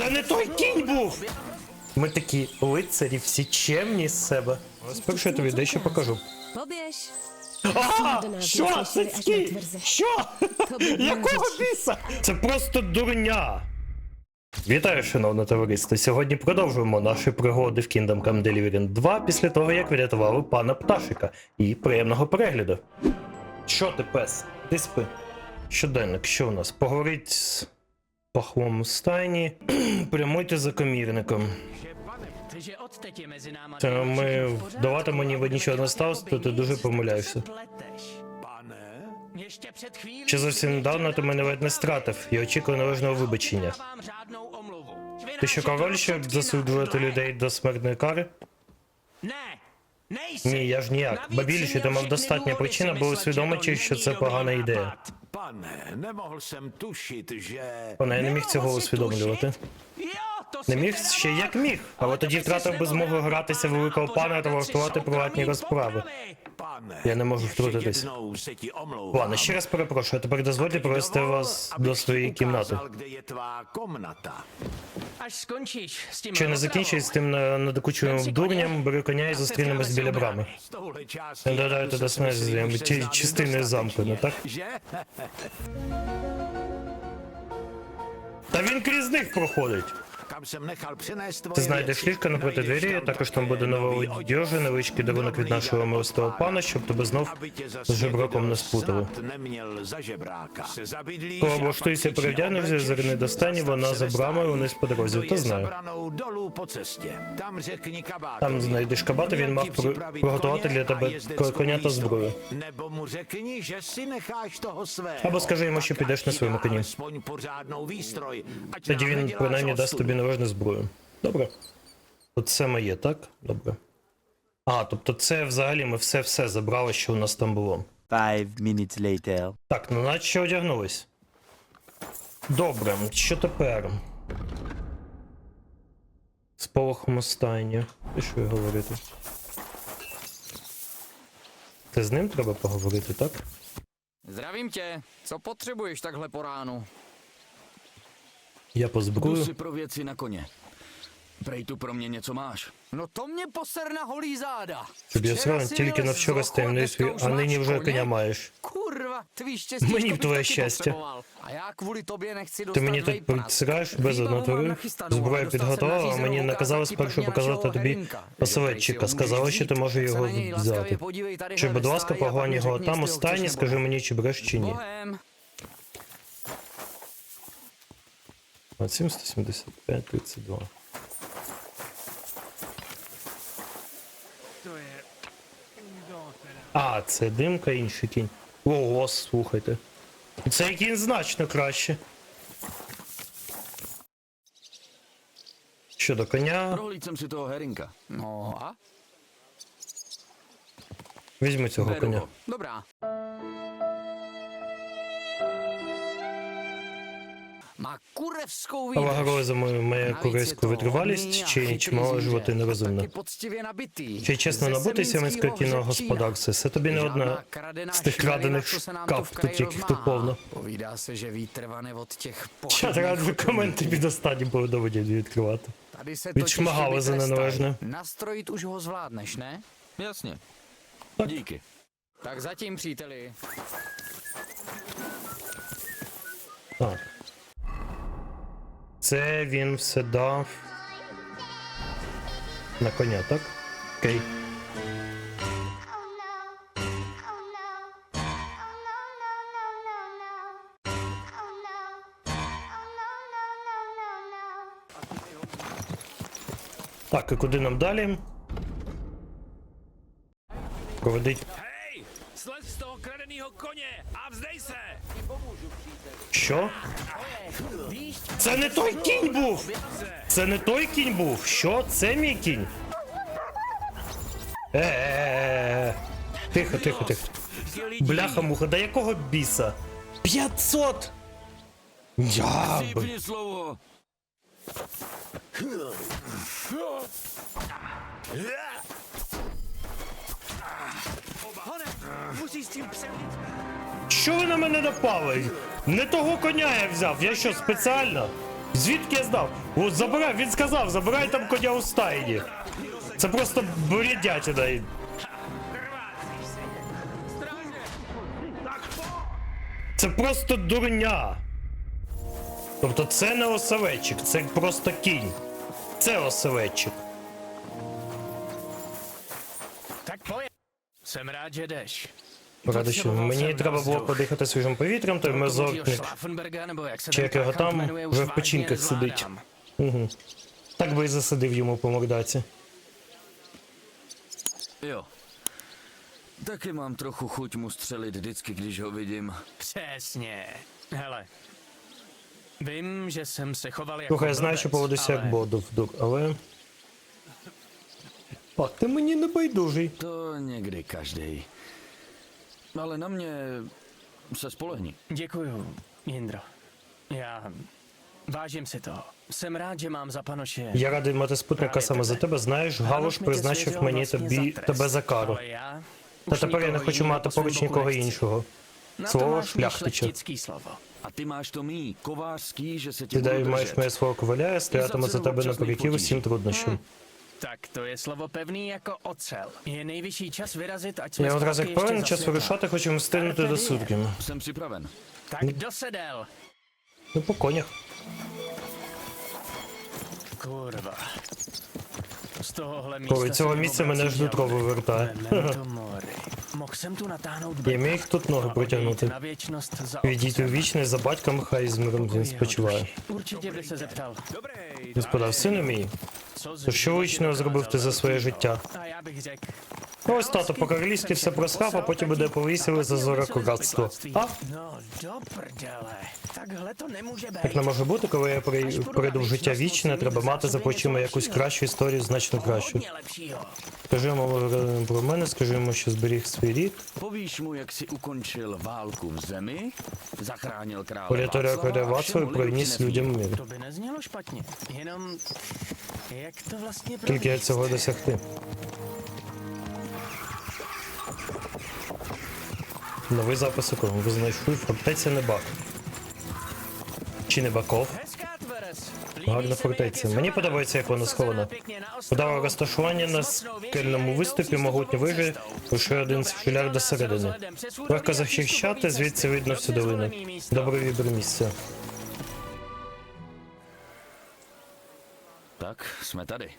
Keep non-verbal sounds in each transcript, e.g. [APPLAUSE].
Це не той кінь був! Ми такі лицарі, всі чемні з себе. Спершу я тобі дещо покажу. Побіж. А, що? тверзе. Що? Якого біса? Це просто дурня. Вітаю, шановне товариство. Сьогодні продовжуємо наші пригоди в Kingdom Come Deliverance 2 після того, як врятували пана пташика. І приємного перегляду. Що ти, пес? Ти спи. Щоденник, що у нас? Поговорить з пахлом у стайні. [CLEARS THROAT] Прямуйте за комірником. Це ми мені jako нічого не сталося, то ти дуже помиляєшся. Ще зовсім недавно ти мене ледь не стратив і очікував належного вибачення. Ти що король, щоб засуджувати людей до смертної кари? Ні, я ж ніяк. Ба більше ти мав достатньо причин, аби усвідомити, що це погана ідея. Pane, nemohl jsem tušit, že... Вона я не міг цього усвідомлювати. Не міг ще як міг, але тоді втратив би змогу гратися великого пана та влаштувати приватні розправи. Я не можу втрутитись. Ладно, ще раз перепрошую, тепер дозвольте провести вас до своєї кімнати. Ще не закінчуй з тим на- дурням, бери коня і зустрінемось біля брами. Додайте до снезі частини замку, не так? Та він крізь них проходить. Ти знайдеш věci. ліжко напроти двері, також там буде нова одежа, невеличкий дарунок від нашого милостивого пана, щоб тебе знов з жебраком не спутали. Коли перевдягнешся, oblečeš, зерни до стані, вона за брамою униз по дорозі, то знаю. Там знайдеш кабата, він мав приготувати для тебе коня та зброю. Або скажи йому, що підеш на своєму коні. Тоді він принаймні дасть тобі належну зброю. Добре. От це моє, так? Добре. А, тобто це взагалі ми все-все забрали, що у нас там було. Five minutes later. Так, ну наче одягнулись. Добре, що тепер? З полохом у. І що говорити? Це з ним треба поговорити, так? Zdravím tě. Co potřebuješ takhle po ránu? Я Jdu позбрую. si pro věci na koně. Prej tu pro mě něco máš. No to mě poser na holý záda. Я срав си тільки на вчора з а нині máš вже коня маєш. Štěstí, Mení to bych tvoje taky štěstí. potřeboval. A já kvůli tobě nechci Ти мені тут підсираєш без nachystanou, зброю підготував, а мені наказали спершу показати тобі ho Сказали, що ти можеш його взяти. Чи, будь ласка, mi його там chceš скажи мені, чи береш чи ні. 27, 175, 32. А, це димка, інший кінь. Ого, слухайте. Цей кінь значно краще. Щодо коня, Prohlíd jsem si toho herinka. No візьми цього коня. ho. Navíc je корейську витривалість чи чимало животи нерозумно. Чи чесно набутися кінного hřebčína. господарства? Це тобі не одна з тих крадених шкаф, тут яких тут повно. Povídá se, že vítr vane od těch Ще pochybných треба chodů. документи під останнім повідомленням відкривати. Tady se Відшмагали totiž за chyby Це він все дав. На коня, так? Окей. Oh. Oh. Oh. Oh. Oh. Так, і куди нам далі? Проведить. Vzdej se! Що? Це не той кінь був! Це не той кінь був! Що? Це мій кінь? Е-е-е. Тихо, тихо, тихо. Бляха муха, да якого біса? 500! Я. Hone, musíš s tím psem Що ви на мене напали? Не того коня я взяв, я що, спеціально? Звідки я знав? О, забирай, він сказав, забирай там коня у стайні. Це просто бредятина. Це просто дурня. Тобто це не осеветчик, це просто кінь. Це осеветчик. Tak pojď. Jsem rád, že jdeš. Що мені треба було подихати свіжим повітрям, той. Schlafenberga, nebo jak Чи як його там вже в печінках сидить. Угу. Так би і засадив йому по мордаці. Jo. Taky mám trochu chuť mu střelit vždycky, když ho vidím. Přesně. Hele. Vím, že jsem se choval jako Слухай, я знаю, що поводився як ale бодов, дур, але. Пак, ти мені не байдужий. To někdy každý. Ale na mě se spolehni. Děkuju, Jindro. Já vážím si toho. Jsem rád, že mám za panoše. Я радий мати спутника саме за тебе. Знаєш, Галуш призначив мені тобі тебе за кару. Та тепер я не хочу мати поруч нікого іншого. Шляхтича. слово. A ty máš to mý, kovářský, že se tě Ти budu дай маєш držet. моє свого коваля, я стоятиму за тебе напереків усім труднощам. Tak to je slovo pevný jako ocel. Je nejvyšší čas vyrazit, ať jsme Я одразу zpátky як певен ještě za час světla. вирушати, хочу встигнути до сутки. Jsem připraven. Tak dosedel. Ну, по конях. Kurva. Z tohohle místa Коли se цього mi місця obrací мене ждуть žaludek. рови вертає. Memento mori. Mohl jsem tu natáhnout Я bedna міг тут ноги a протягнути. odejít na věčnost za Відійти у otcem. вічність за батьком, хай з миром він спочиває. Určitě by se zeptal, Господа, сину мій, що вічного зробив ти за своє життя? Ну, Ось тато по-королівськи все просрав, а потім буде повісили за зорокогатство. А? Так не може бути, коли я прийду в життя вічне, треба мати за плечима якусь кращу історію, значно кращу. Скажи йому е, про мене, скажи йому, що зберіг свій рід. Válku v zemi, zachránil krále Порятора Václava короля a Вацлава приніс lidem людям мир. Jak to vlastně Тільки я provést? цього досягти. Новий запис у Ви знайшли фортеця Небак. Чи Небаков? Гарна фортеця. Мені подобається, як вона схована. Подала розташування на скельному виступі вежі, cestou. лише один jízda до середини. Легко захищати, звідси видно всю долину. Добре вибір місця. Tak, jsme tady.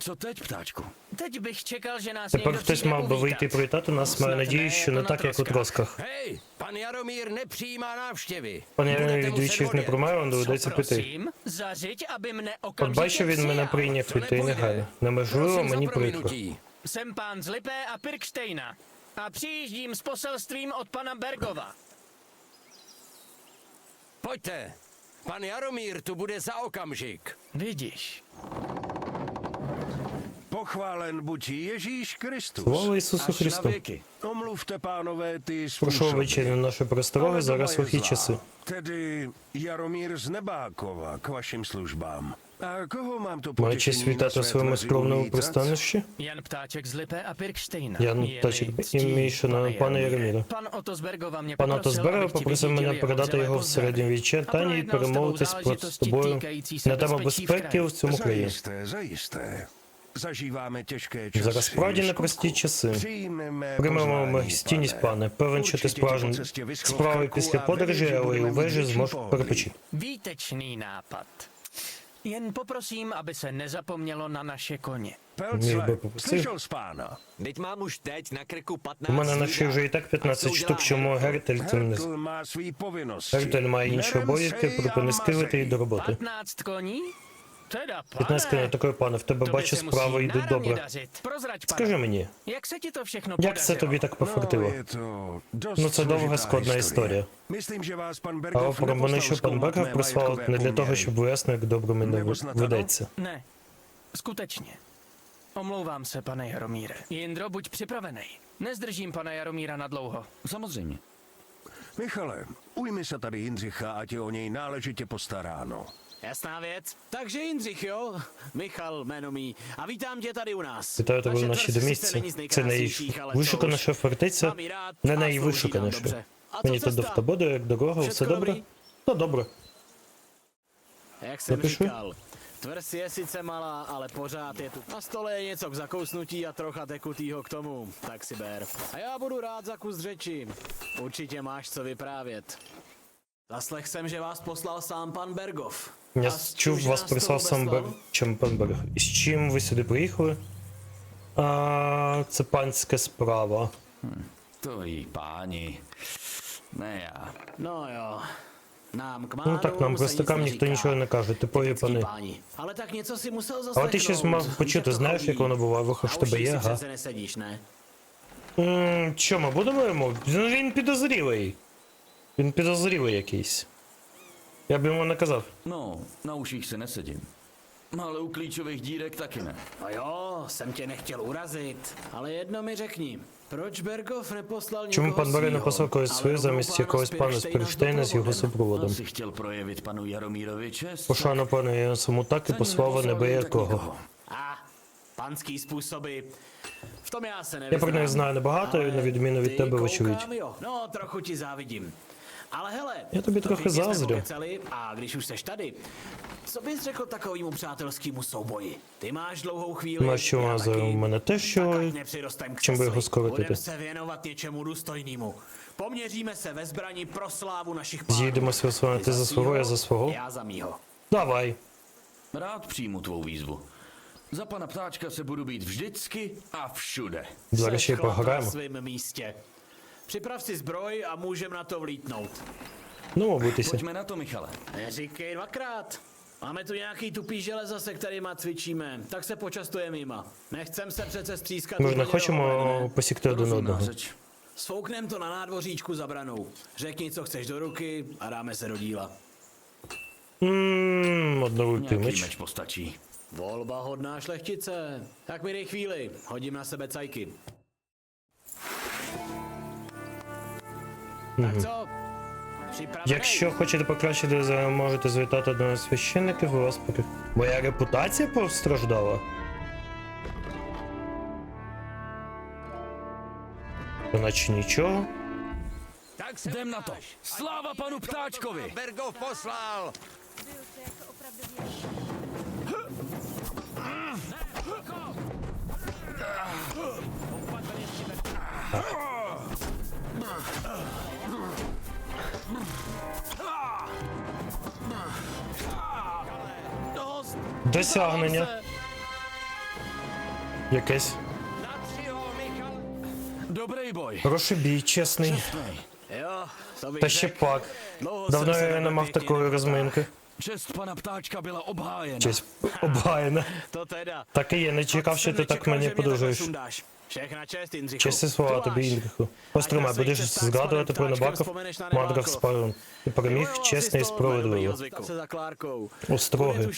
Co teď, ptáčku? Teď bych čekal, že nás Тепер někdo хтось přijde мав би вийти і привітати нас, маю Snad надію, ne що jako na так, як у troskách. тросках. Hej, pan Jaromír nepřijímá návštěvy. Пан я Budete двічі muset їх не odjet. приймаю, вам доведеться піти. prosím? Zařiď, aby mne От okamžitě бачу, він мене přijal. прийняв To і ти nepůjde. негайно. Неможливо, Prosím za мені прикро. prominutí. Jsem pán z Lipé a Pirkštejna. A přijíždím s poselstvím od pana Bergova. Pojďte. Pan Jaromír tu bude za okamžik. Vidíš, Pochválen buď Ježíš Kristus. Слава Ісусу Až na Христу! věky. Omluvte, pánové, ty Прошу způsoby. вибачення на наші простороги, Ale зараз doba je лихі zlá. часи. Tedy Jaromír z Nebákova k vašim službám. Маю честь na вітати у своєму скромному пристанищі. Je-li Ptáček, ctí, ім'я шановного пана Яроміра. Pan Otto z Bergova mě Пан poprosil, Отос Берега abych ti попросив мене jeho передати його в pozdravy. середньовіччя Тані і s tebou перемовитись про- з тобою на тему безпеки в цьому краї. Zajisté, zajisté. Zažíváme těžké časy. Зараз справді непрості часи. Приймемо Приймемо познání, стійність, пане. Певен, що ти v справи після подорожі, але й у вежі зможеш перепочити. Výtečný nápad. Jen poprosím, aby se nezapomnělo na naše koně. Pelcle, Mě by poprosil. slyšel z pána. Teď mám už teď na krku 15 У мене на шиї вже і так 15 штук, чому Гертель цим не Hertl má svý povinnosti. Гертель має інші Nerem обов'язки, sej a припини і mazej. до роботи. 15 koní? Teda, pane. 15 не такої пане, в тебе бачу справи йдуть добре. Скажи мені, Jak se ti to všechno як це тобі так No, пофартило? je Ну це довга складна історія. Bergov про мене, що пан zkoumat прислав не для того, щоб вияснити, як добре мене ведеться. Ne, skutečně. Omlouvám se, pane Jaromíre. Jindro, buď připravený. Nezdržím pana Jaromíra na dlouho. Samozřejmě. Michale, ujmi se tady Jindřicha, ať je o něj náležitě postaráno. Jasná věc. Takže Jindřich, jo? Michal, jméno mý. A vítám tě tady u nás. Вітаю тебе в Naše нашій tvrz sice домівці. není z Це nejkrásnějších, ale co найвишуканіша už. фортеця, Mám ji rád не a slouží nám найвишуканіша. dobře. A co Мені тут до cesta? втободу, як дорога, все Všechno добре? dobrý? Ну добре. Jak jsem Zapíšu? říkal, tvrz je sice malá, ale pořád je tu. Na stole je něco k zakousnutí a trocha tekutýho k tomu, tak si ber. A já budu rád za kus řeči. Určitě máš co vyprávět. Zaslech jsem, že vás poslal sám pan Bergov. Я чув, вас прислав сам Бер... Чемпенберг. І з чим ви сюди приїхали? А, це панська справа. Ne já. No jo. Nám Ну так, нам простакам ніхто нічого не каже, типові пани. si musel Але ти щось мав почути, знаєш, як воно буває, вихо ж тебе є, га? přece nesedíš, ne? М, Що ми будемо йому? Ну, Він підозрілий. Він підозрілий якийсь. Я б йому наказав. No, na uších se nesedím. Ale u klíčových dírek taky ne. No jo, jsem tě nechtěl urazit, ale jedno mi řekni. Proč Bergov neposlal Чому někoho пан Баре не svýho, послав когось своє rovnou замість pána якогось пана з його супроводом? Asi chtěl projevit panu Jaromírovi čest. Пошана пана Єнсому так і послав небиякого. A, panský způsoby. V tom já se Я nevyznám. про них знаю небагато, Ale на відміну від тебе, вочевидь. jo. No, trochu ti závidím. Ale hele, Já tobě to trochu pěkně jsme zázdrю. pokecali A když už seš tady, co bys řekl takovému přátelskému souboji? Ty máš dlouhou chvíli, Máš що já за taky. у мене те, Tak що ať nepřirostem k čím by ho cesli. skorotit? Budeme se věnovat něčemu důstojnému. Poměříme se ve zbraní pro slávu našich pánů. з'їдемося у ти за свого, я за свого. Já za mýho. Давай. Rád přijmu tvou výzvu. Za pana ptáčka se budu být vždycky a všude. Зараз ще й Seš chlap na пограємо. svém místě. Připrav si zbroj a můžem na to vlítnout. Ну, битися. Pojďme na to, Michale. Neříkej dvakrát. Máme tu nějaký tupý železa, se kterýma cvičíme, tak se počastujeme jima. Nechcem se přece střískat. Ми ж не úplně хочемо dohromady, ne? посікти один Rozumná одного. řeč. Sfouknem to na nádvoříčku za branou. Řekni, co chceš do ruky a dáme se do díla. Ммм, одновий Nějaký меч. meč postačí. Volba hodná šlechtice. Tak mi dej chvíli, hodím na sebe cajky. Якщо хочете покращити, можете звітати одного з священників, у вас поки. Моя репутація постраждала. То наче нічого. Tak se Jdem na to. ukáž. Sláva panu ptáčkovi! Досягнення. Якесь. Na tři ho, Michal. Dobrý boj. Хороший бій, чесний. Та ще пак. Давно я не мав такої розминки. Čest pana ptáčka byla obhájena. Честь teda. Так і є, не чекав, що ти так мені подужуєш. Честі слова тобі, na svých будеш згадувати про Набаков, Мадрах. Спарун. Ти переміг чесно і справедливо. Остроги.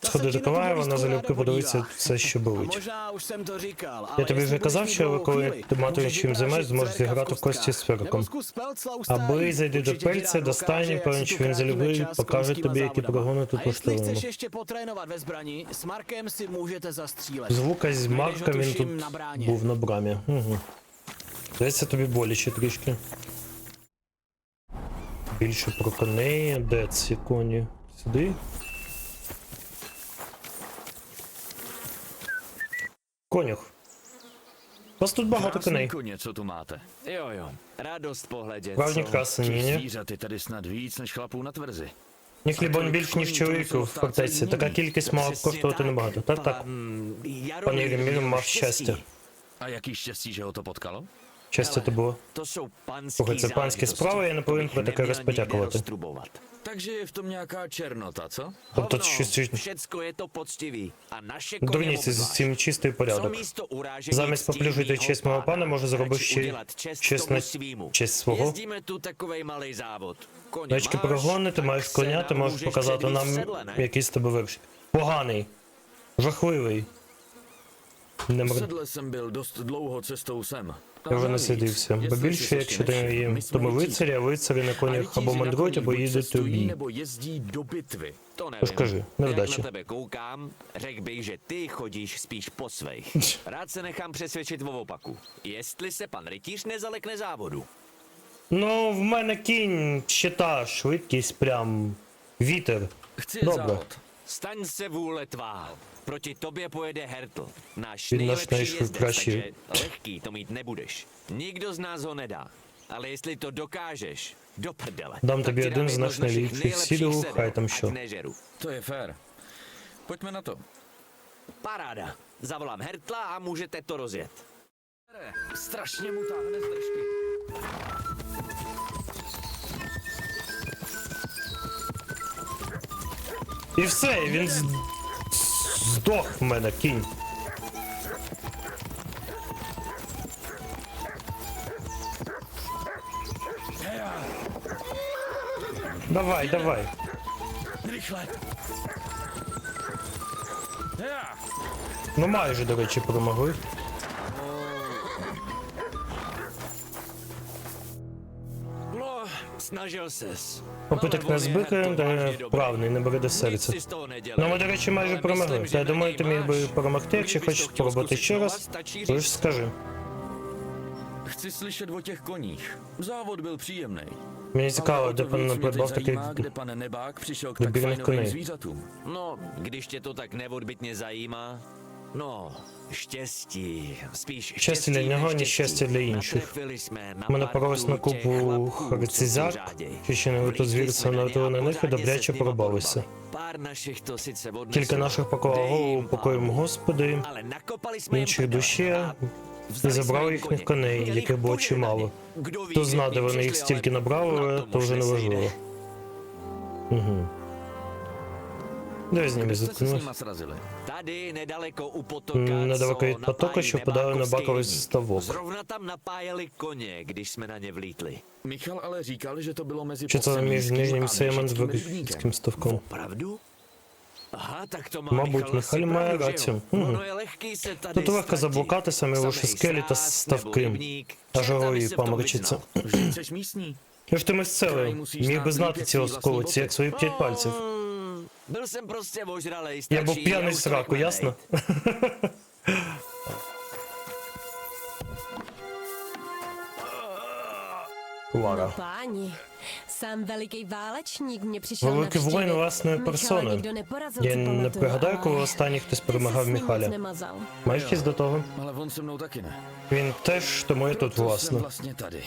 Сходи до Коваєва, на залюбки podívá. все, що ale Я тобі вже казав, що коли ти můžeš чим займатися, зможеш зіграти в кості з. Ферком. Аби зайди до пельця, rád до ukáže, стайні, jak певен, що він залюбив, čas покаже тобі, які прогони тут A jestli влаштовуємо. chceš ještě potrénovat ve zbrani, s Markem si můžete zastřílet. Звука з Najdeš ho, Марка він тут був на брамі. Угу. Здається, тобі боляче трішки. Більше про коней, де ці коні? Сюди. Конюх. У вас тут багато коней. koně, co tu máte. Jo, jo. Radost pohledět, Справжні co? красені, Těch ні? zvířat je tady snad víc než chlapů лібонь більш, більше, ніж чоловіків в фортеці. Така кількість мала б коштувати небагато. Так, так. Pan Пан Jaromír Єремір мав щастя. А jaký щастя, to potkalo? Щастя то було. Слухай, це панські справи, я не повинен про таке розпотякувати. Takže v tom nějaká černota, co? Тобто Hovno, všecko je to poctivý. A naše koně з цим чистий порядок. Замість поплюжити честь мого пана, може radši ще честь на честь свого. Máš, прогони, ти маєш коня, ти можеш показати нам v sedle, ne? який з тебе вершик. Поганий. Жахливий. Не мр... sedle jsem byl dost dlouho cestou sem. Я вже насидився. Бо більше, якщо ти їм, тому лицарі, а лицарі на конях або мандрують, або їдуть у бій. Rozkaži, nevdači. Jak na tebe koukám, řekl bych, že ty chodíš spíš po svých. Rád se nechám přesvědčit o opaku. Jestli se pan rytíř nezalekne závodu. Ну, в мене кінь, щита, швидкість, прям вітер. Добре. Staň se vůle tvá. Proti tobě pojede Hertl. Náš Ty náš nejlepší nejšli- jezdec, krajší. takže lehký to mít nebudeš. Nikdo z nás ho nedá. Ale jestli to dokážeš, do prdele. Dám tak tobě ti jeden z jedno našich našich nejlepších nejlepších sídlů, sedel, chaj tam ať šo. nežeru. To je fér. Pojďme na to. Paráda. Zavolám Hertla a můžete to rozjet. Strašně mu táhne z držky. І все, і він з- здох в мене, кінь. Давай, давай. Ну майже, до речі, перемогли. Попиток je збити, Hertl де vážně dobrý. вправний, не бери до серця. Ну ми, до речі, майже перемогли. myslím, Та я že думаю, ти міг би перемогти, якщо хочеш спробувати ще раз, то ж скажи. Chci slyšet o těch koních. Závod byl příjemný. Мені цікаво, де пан придбав такий zajímá, kde pan Nebák přišel k tak vybírných fajnovým koní. zvířatům. No, když tě to tak neodbitně zajímá, spíš Щастя для нього, než ні щастя для інших. Ми напоролись на купу харцизяк, що ще не ně налетіли a на них і добряче порубалися. Кілька наших поклало голову покоєм. Господи, інших душі, і забрали їхніх коней, яких було чимало. Хто зна, де вони їх стільки набрали, то вже не важливо. Угу. Де з ними Kde Tady nedaleko u potoka, від потока, napájí що впадає на баковий ставок. Zrovna tam napájeli koně, když jsme na ně vlítli. Michal ale říkal, že to bylo mezi Що це між Podsilínským нижнім a сеймом з Vyšeckým rybníkem. Вигрівським ставком? Pravdu? Aha, tak to má Мабуть, Михайло asi має рацію. Tady Тут легко ztratit. заблукати самі лише скелі та ставки, nebo rybník. аж Čert, aby голої se v tom поморочиться. vyznal. Že jsi místní? Я ж ти місцевий, міг би знати ці осколиці, як свої п'ять пальців. Mm, Byl jsem prostě ožralej, Я був stačí, п'яний сраку, ясно? Клара. Páni, sám veliký válečník mě přišel Великий navštívit. воїн власної Michala персони. nikdo neporazil, Я co не pamatuju, пригадаю, коли ale останній хтось ty se перемагав s ním moc Міхаля. nemazal. Маєш щось до того? Ale on se mnou taky ne. Він теж, тому я тут, To jsem власне. vlastně tady.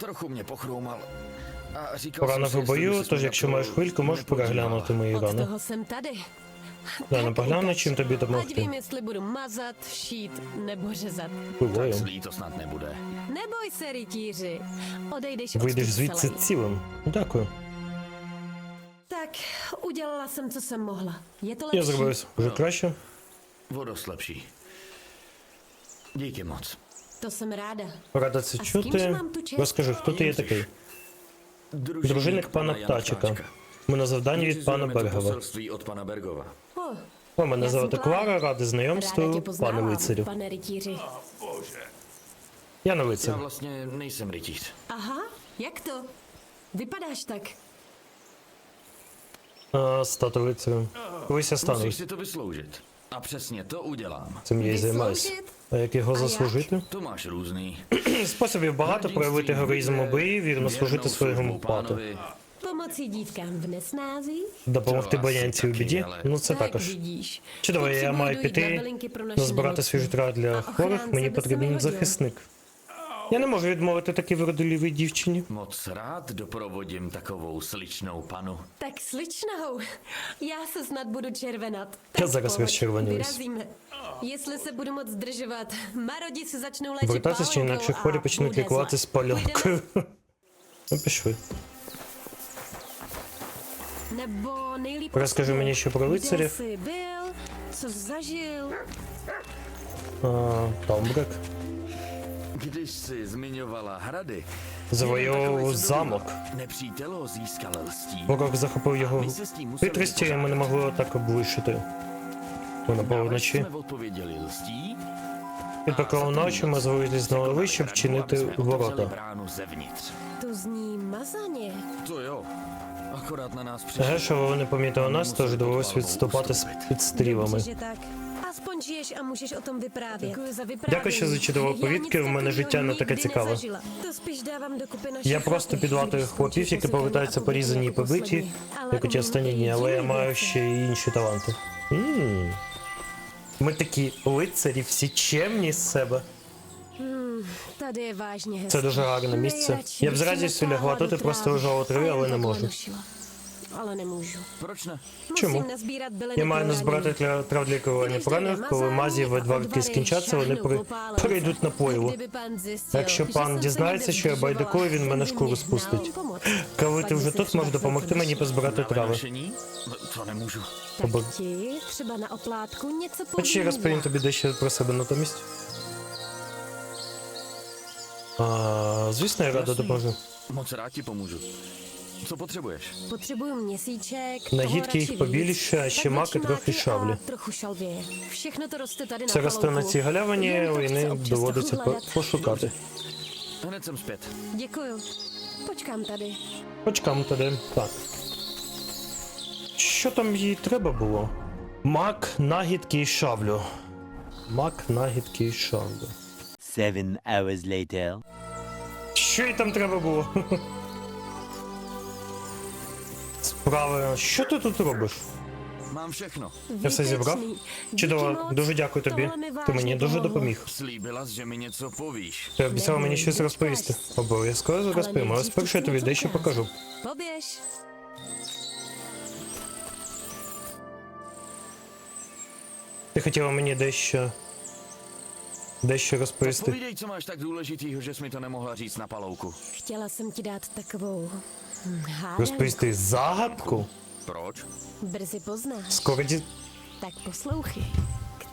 Trochu mě pochroumal. Поранив у бою, тож якщо маєш хвильку, можеш переглянути мої рани. toho jsem tady. Да, не Tak погляну, чим тобі допомогти. Буваю. Neboj se, rytíři. Odejdeš Вийдеш звідси цілим. Дякую. Udělala jsem, co jsem mohla. Je to lepší? Я зробив вже краще. Dost lepší. Díky moc. To jsem ráda. Рада це чути. Розкажи, хто ти є такий? Дружинник пана Птачика. Ми на завданні від пана Бергова. О, мене звати. Клара, ради знайомству, пане лицарю. pane rytíři. Я не Já лицар. vlastně nejsem rytíř. Aha, jak to? Vypadáš tak. А, стати лицарем. Колись я стану. Musíš si to vysloužit. A přesně to udělám. Цим я і займаюся. А як його заслужити? томаш různý. [CLEARS THROAT] Способів багато проявити героїзм у бої, вірно служити своєму пату. Помоці Pomocí в несназі. Допомогти баянці у біді? Ну це також. чи Чудово, я маю піти назбирати nemocní. свіжотра для хворих, мені потрібен захисник. Я не можу відмовити такій вродливій дівчині. Moc rád doprovodím takovou sličnou panu. Tak sličnou, já se snad budu červenat. Já Tak zaraz pojď, rozčervenujuсь. Vyrazíme. Jestli se budu moc zdržovat, marodi se začnou léčit Вертатися чи інакше pálkou хворі a почнуть bude лікувати zle. з пальонкою. Ну, пішли. Půjdeme? Nebo nejlíp Розкажи мені ще про kde лицарів. jsi byl, co zažil. А, Томбрик. Když si zmiňovala hrady, Завойовував замок. nepřítel ho získal lstí. Ворог захопив його хитрості, і ми не могли отак облишити. На jsme odpověděli lstí І поки ночі ми вилізли вище, щоб вчинити ворота. zevnitř. To zní mazaně. To jo. Akorát na nás přišel. Гешево вони помітили нас, тож довелось відступати з підстрілами. Aspoň žiješ a můžeš o tom vyprávět. Děkuji za vyprávění. Дякую, що зачитував Já повідки, в мене життя не таке цікаве. To spíš dávám dokupy naše Я просто підлатую když хлопів, які повертаються порізані і побиті, як у ті останні дні, але я маю ще й інші таланти. Ми такі лицарі, всі чемні з себе. Це дуже гарне місце. Я б з радістю лягла тут і просто лежала у траві, але не можу. Ale nemůžу. Proč ne? Чому? Я маю назбирати для трав для лікування поранених, коли мазі a скінчаться, вони при... po перейдуть на zjistil, Якщо пан дізнається, що я байдикую, він мене шкуру спустить. Коли ти вже тут, можеш допомогти мені позбирати трави. Або- Хоч я розповім тобі дещо про себе натомість. А, звісно, я рада допоможу. Moc rád Co potřebuješ? Potřebuju měsíček, Нагідки їх побільше, а ще маки трохи tady Це росте на цій галявині, війни občas доводиться по- пошукати. Jsem zpět. Děkuju. Počkám tady. Почекаємо тоді. Так. Що там їй треба було? Мак, нагідки і шавлю. Мак, нагідки і шавлю. Seven hours later. Що їй там треба було? Справи. Що ти тут робиш? Mám všechno. Я все зібрав? Чудово, дуже дякую тобі. Ти мені дуже допоміг. Něco. Ти обіцяла мені щось розповісти. Обов'язково розповім, але спершу я ti тобі něco дещо покажу. Poběž. Ти хотіла мені дещо. дещо розповісти. co máš tak důležitýho, to nemohla říct na palouku. Chtěla jsem ti dát takovou hm, hádanku. Розповісти загадку? Proč? Brzy poznáš. Скоро ді... Tak poslouchej.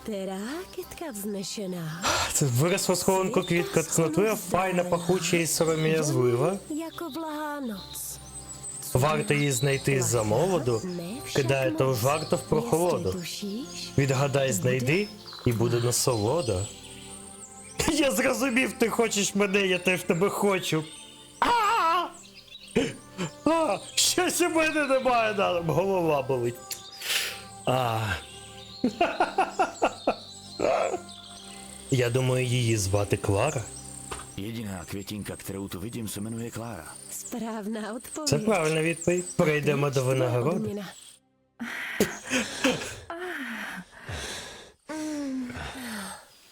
Která kytka vznešená? Це виросла схованку квітка, це файна, пахуча і сором'язлива. Jako blahá noc. Варто її знайти за молоду, Ne však кидає то moc. жарто в прохолоду. Tušíš, Відгадай, знайди, і буде насолода. [LAUGHS] Я зрозумів, ти хочеш мене, я теж тебе хочу. А! Щось у мене немає, да, голова болить. А. [LAUGHS] Я думаю, її звати Клара. Květinka, kterou tu vidím, se jmenuje Klára. správná odpověď. Це правильна відповідь. Перейдемо до винагороди.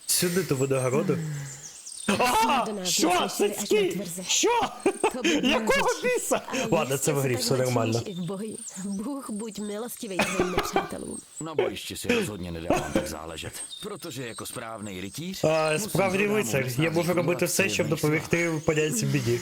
Сюди до винагороду. А! Що? не на. Що? Якого біса? Ладно, це в грі, все нормально. začíníš i v boji. Bůh buď milostivý svým nepřátelům. Na bojišti si rozhodně nedávám tak záležet. Protože jako správný rytíř... А, musím справді лицар, я можу робити все, щоб допомогти подяці біді.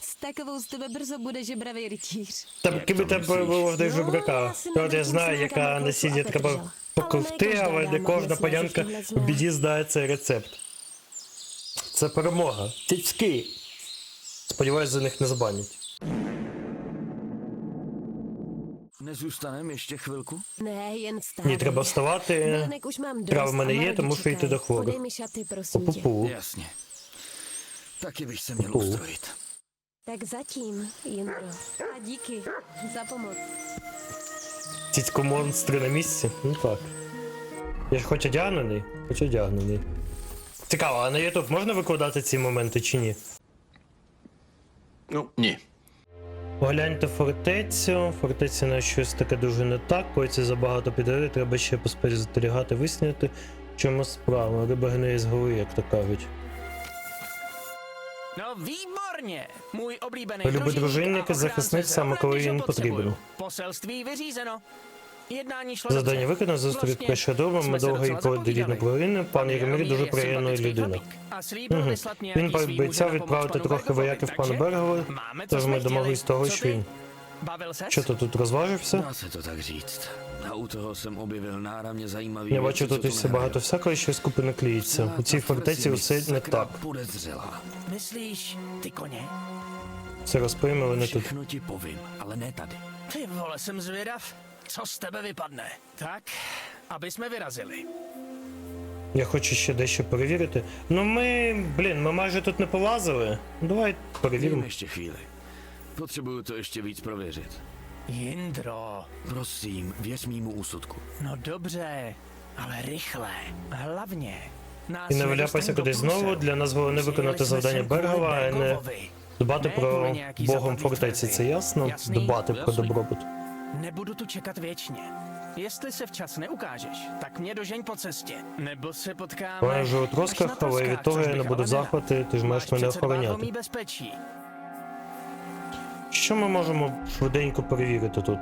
S takovou z tebe brzo bude žebravý rytíř. Та ким то тебе було в Ну, жебрака. От я знаю, яка насіння треба поковти, Але не кожна не панянка в біді знає цей рецепт. Це перемога. Тічки. Сподіваюсь, за них не забанять. Nezůstanem ještě chvilku? Ne, jen vstávej. Мені треба вставати. Bylinek už mám dost Tráva v a mene je, Margi to musí jít čekají. do chvoru. Podej mi šaty, prosím tě. Пу-пу. Jasně. Taky bych se měl Pů. ustrojit. Tak zatím, Jindro. A díky za pomoc. Цицько монстри на місці? Ну так. Я ж хоч одягнений, хоч одягнений. Цікаво, а на YouTube можна викладати ці моменти чи ні? Ну, ні. Погляньте фортецю. Фортеця на щось таке дуже не так. Койці забагато підгори, треба ще поспостерігати, висняти. В чому справа? Риба гниє з голови, як то кажуть. No výborně! Můj oblíbený Люби družinník дружинник і захисник саме коли він потрібен. Poselství vyřízeno. Dobře. виконано, пройшла добре, jsme ми довго і zapovídali. провели. Пан Єремір Jaromír дуже je приємна людина. vyslat Він пообіцяв відправити трохи вояків пану Máme, co тож ми домоглись того, що він. Що ти тут розважився? Я бачу, co тут все багато всякого, що скупи не клеїться. У цій фортеці mi не так. Все розповім, але не тут. Všechno ti povím, ale ne tady. Ty vole, jsem zvědav. Co z tebe vypadne? Tak, aby jsme vyrazili. Я хочу ще дещо перевірити. Ну ми, блін, ми майже тут не полазили. Ну, Давай Vím перевіримо. ještě chvíli. Potřebuju to ještě víc prověřit. Jindro, Prosím, věř mýmu úsudku. no dobře, Ale rychle. Hlavně. Nás І не do кудись знову. дбати Не про богом фортеці. ясно? Дбати про добробут. Nebudu tu čekat věčně. Jestli se včas neukážeš, tak mě dožeň po cestě. Nebo se potkáme... Я живу na тросках, але від того я не буду в захваті, ти ж маєш мене охороняти. Що ми можемо швиденько перевірити тут?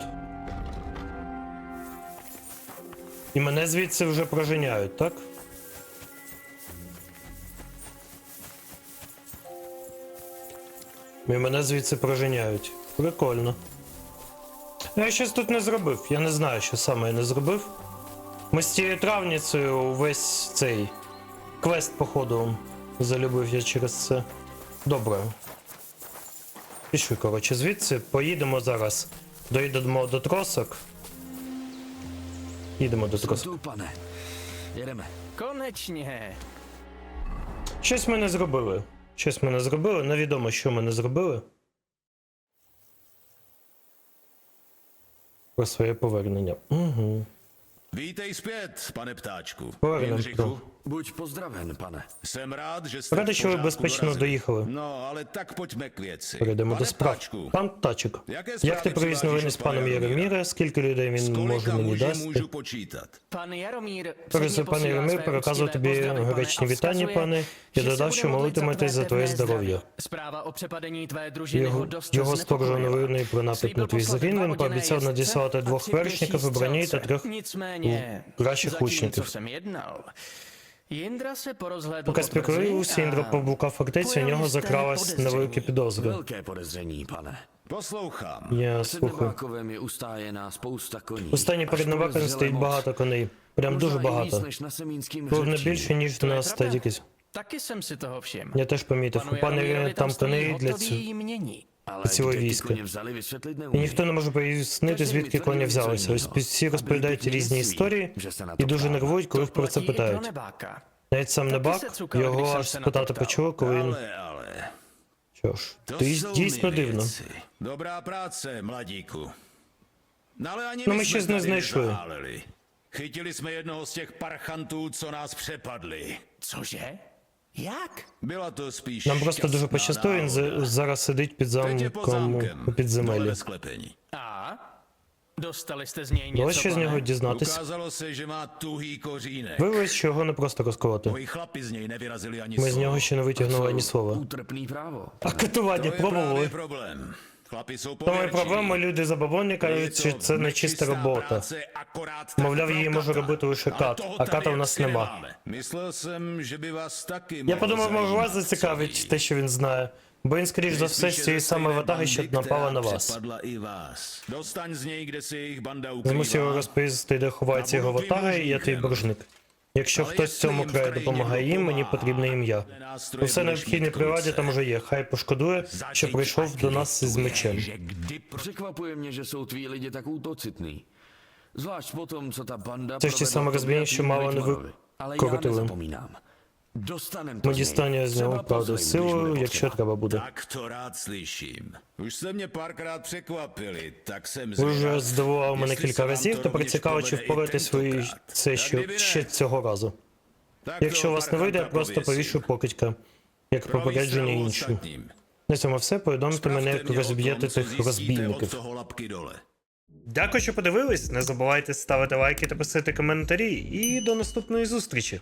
І мене звідси вже проженяють, так? І мене звідси проженяють. Прикольно. Ну, Я щось тут не зробив. Я не знаю, що саме я не зробив. Ми з цією травницею весь цей квест, походу, залюбив я через це. Добре. Пішли, коротше, звідси поїдемо зараз. Доїдемо до тросок. Їдемо до тросок. tu, pane. Jedeme. Konečně. Щось ми не зробили. Щось ми не зробили. Невідомо, що ми не зробили. Про своє повернення. Угу. Vítej zpět, pane ptáčku. Pověrnám Buď pozdraven, pane. jsem rád, že jste Ради, що ви безпечно доїхали. No, ale tak pojďme k věci. Перейдемо до справ. Пан Тачик. Яке Як ти привіз новини з паном Яроміра? Скільки людей він може мені дасти? počítat? Pan Jaromír пане Яромір переказував тобі гречні вітання, пане. Я додав, що молитиметесь за твоє здоров'я. o přepadení tvé družiny ho Його, сторожа новини про напад на твій загін. Він пообіцяв надіслати двох вершників броні та трьох кращих zatím, Поки tvrzi Індра поблукав фортецю, у нього закралась невеликі підозри. Poslouchám. Я Před слухаю. У стані перед podezřele стоїть багато коней. Прям дуже багато. hřebčí. більше, ніж на стадікись. Taky jsem si toho všiml. Я теж помітив. У Jaromírovi там коней для hotový цього. vysvětlit І ніхто не може пояснити, звідки коні взялися. Ось всі розповідають різні історії і дуже нервують, коли їх про це питають. Навіть сам небак його аж спитати почув, коли він. Що ж, To ти дійсно дивно. ani No my my jsme ще tady знайшли. Chytili jsme jednoho z těch parchantů, co nás přepadli. Cože? Jak? Byla to spíš Нам просто дуже пощастило, він за- зараз сидить під замком у ve sklepení. A? Dostali jste z něj Було něco, ще з нього. Ukázalo se, že má tuhý kořínek. Виявилось, що його не просто розколоти. Moji chlapi z něj nevyrazili ani Ми з нього ще не витягнули ані слова. Útrpný právo. А катування To je právě пробували. Тому pověrčiví. проблема люди кажуть, що це нечиста nečistá робота. Мовляв, її може робити лише кат, а ката в нас нема. Я подумав, може вас зацікавить те, що він знає. Бо він, скоріш за все, з цієї самої ватаги, що напала на вас. Змусив його розповісти, де ховається його ватага, і я твій боржник. Якщо хтось цьому краю допомагає їм, мені потрібне ім'я. Усе необхідне приваді там уже є. Хай пошкодує, що прийшов до нас із мечем. Приквапує kdy що tak útocitný. Zvlášť po tom, co ta banda Це ж ті саме розбійні, що мало не ви Але я викоротили. Достанем Ми дістанемо з нього правду силою, якщо треба буде. Tak to rád slyším. Už jste mě párkrát překvapili, tak jsem Ви вже zvědav, здивував мене кілька se разів, to тепер rovněž цікаво, чи ви tentokrát. це ще, ще цього разу. tak Якщо у вас не вийде, я просто повішу покидька, як попередження іншим. На цьому все. Повідомте мене, як o розб'єте тих розбійників. Дякую, що подивились. Не забувайте ставити лайки та писати коментарі. І до наступної зустрічі.